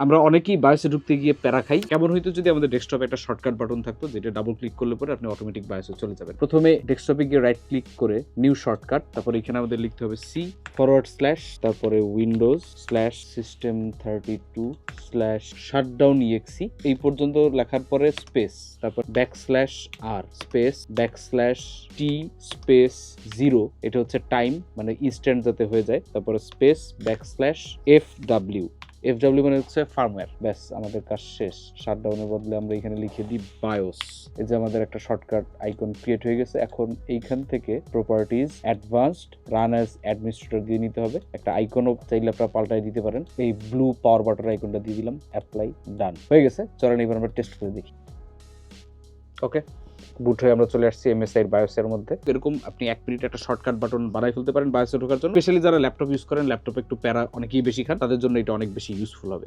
আমরা অনেকেই বায়োসে ঢুকতে গিয়ে প্যারা খাই। কেমন হইতো যদি আমাদের ডেস্কটপে একটা শর্টকাট বাটন থাকতো যেটা ডাবল ক্লিক করলে পরে আপনি অটোমেটিক বায়োসে চলে যাবেন। প্রথমে ডেস্কটপে গিয়ে রাইট ক্লিক করে নিউ শর্টকাট তারপর এখানে আমাদের লিখতে হবে সি ফরওয়ার্ড স্ল্যাশ তারপরে windows slash system thirty two slash shut shutdown EXE এই পর্যন্ত লেখার পরে স্পেস তারপর ব্যাক স্ল্যাশ আর space back slash T space zero এটা হচ্ছে টাইম মানে ইনস্ট্যান্ট যাতে হয়ে যায়, তারপরে space back slash F W F W মানে হচ্ছে ফার্মওয়্যার ব্যাস, আমাদের কাজ শেষ। শাটডাউনের বদলে আমরা এখানে লিখে দিই বায়োস এই যে আমাদের একটা শর্টকাট আইকন ক্রিয়েট হয়ে গেছে। এখন এইখান থেকে properties advanced run as administrator দিয়ে নিতে হবে। একটা আইকনও চাইলে আপনারা পাল্টাই দিতে পারেন। এই ব্লু পাওয়ার বাটন আইকনটা দিয়ে দিলাম অ্যাপ্লাই ডান হয়ে গেছে। চলেন এবার আমরা টেস্ট করে দেখি। ওকে বুট হয়ে আমরা চলে আসছি এমএসআই এর বায়োসের মধ্যে। এরকম আপনি এক মিনিট একটা শর্টকাট বাটন বানাই ফেলতে পারেন বায়োসে ঢোকার জন্য। স্পেশালি যারা ল্যাপটপ ইউজ করেন ল্যাপটপ একটু প্যারা অনেকেই বেশি খান, তাদের জন্য এটা অনেক বেশি ইউজফুল হবে।